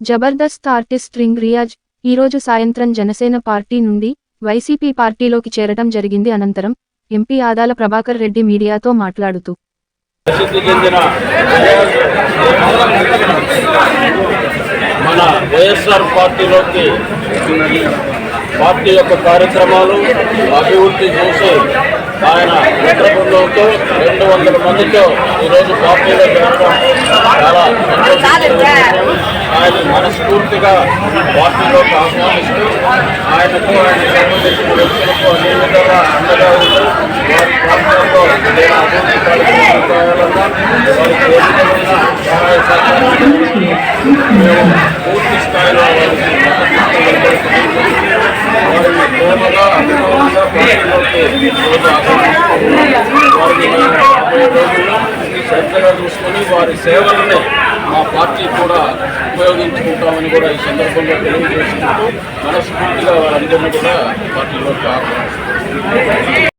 Jabardasth artist ring Riyaz ఈరోజు సాయంత్రం Janasena party నుండి వైసీపీ పార్టీలోకి చేరటం జరిగింది అనంతరం ఎంపీ ఆదాల ప్రభాకర్ రెడ్డి మీడియాతో మాట్లాడుతూ మన వైఎస్ఆర్ పార్టీలోకి పార్టీ యొక్క కార్యక్రమాలు అభివృద్ధి చూసి ఆయన మిత్రబృందంతో రెండు వందల మందితో ఈరోజు పార్టీలో చేరడం చాలా సంతోషిస్తున్నాము. ఆయన మనస్ఫూర్తిగా పార్టీలోకి ఆహ్వానిస్తూ ఆయనకు ఆయన సంబంధించిన వ్యక్తులకు అన్ని విధంగా అండగా ఉంటూ వారి ప్రాంతంలో ఏదైనా అభివృద్ధి కార్యక్రమాలు వారికి ఏ విధమైన సహాయ మేము పూర్తి స్థాయిలో వారికి వారిని ప్రేమగా అభిమానంగా పార్టీలోకి వారిని రాబోయే రోజుల్లో శ్రద్ధగా చూసుకొని వారి సేవలని మా పార్టీ కూడా ఉపయోగించుకుంటామని కూడా ఈ సందర్భంగా తెలియజేసుకుంటూ మనస్ఫూర్తిగా వారందరినీ కూడా పార్టీలోకి ఆహ్వానిస్తున్నాం.